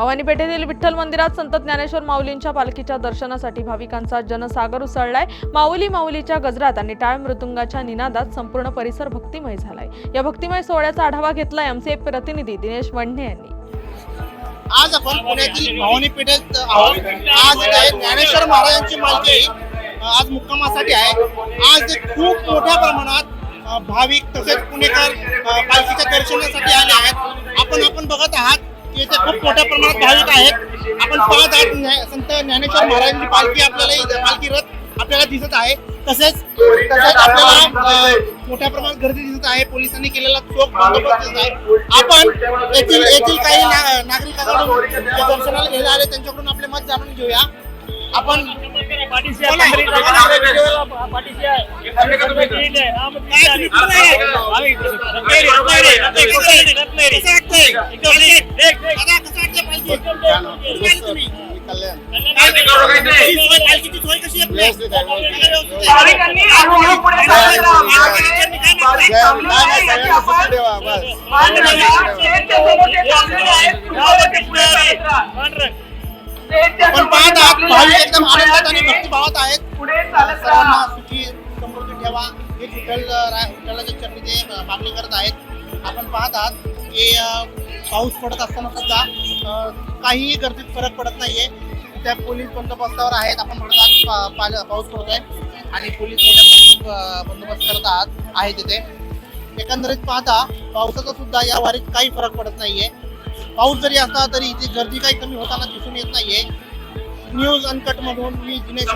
भवानीपेठेतील विठ्ठल मंदिरात संत ज्ञानेश्वर माऊलींच्या पालखीच्या दर्शनासाठी भाविकांचा जनसागर उसळलाय. माऊली माऊलीच्या गजरात आणि टाळ मृदुंगाच्या निनादात संपूर्ण परिसर भक्तिमय झालाय. या भक्तिमय सोहळ्याचा आढावा घेतलाय आमचे प्रतिनिधी दिनेश वंढे यांनी. आज आपण पुण्यातील भवानी पेठेत आहोत. आज ज्ञानेश्वर महाराजांची मालकी आज मुक्कामासाठी आहे. आज खूप मोठ्या प्रमाणात भाविक तसेच पुणेकर पालखीच्या दर्शनासाठी आले आहेत. आपण खूप मोठ्या प्रमाणात भाविक आहेत. आपण पाहत आहात संत ज्ञानेश्वर महाराजांची पालखी आपल्याला पालखी रथ आपल्याला दिसत आहे. तसेच तसेच आपल्याला मोठ्या प्रमाणात गर्दी दिसत आहे. पोलिसांनी केलेला चोख बंदोबस्त दिसत आहे. आपण येथील येथील काही नागरिकांकडून दर्शनाला घ्यायला आले त्यांच्याकडून आपले मत जाणून घेऊया. आपण पाठीशी तुम्ही? पाहत आहात भाविक एकदम आनंदात आणि भक्तिभावात आहेत. सर्वांना सुखी समृद्धी ठेवा. हे विठ्ठल विठ्ठलाच्या चरणी ते मागणी करत आहेत. आपण पाहत आहात की पाऊस पडत असताना सुद्धा काहीही गर्दीत फरक पडत नाहीये. त्या पोलीस बंदोबस्तावर आहेत. आपण म्हणत आहात पाऊस पडतोय. आणि पोलीस मोठ्या बंदोबस्त करत आहात आहे तिथे. एकंदरीत पाहता पावसाचा सुद्धा या वारीत काही फरक पडत नाहीये. पाऊस जरी असला तरी इथे गर्दी काही कमी होताना दिसून येत नाहीये. न्यूज अनकट मधून मी दिनेश.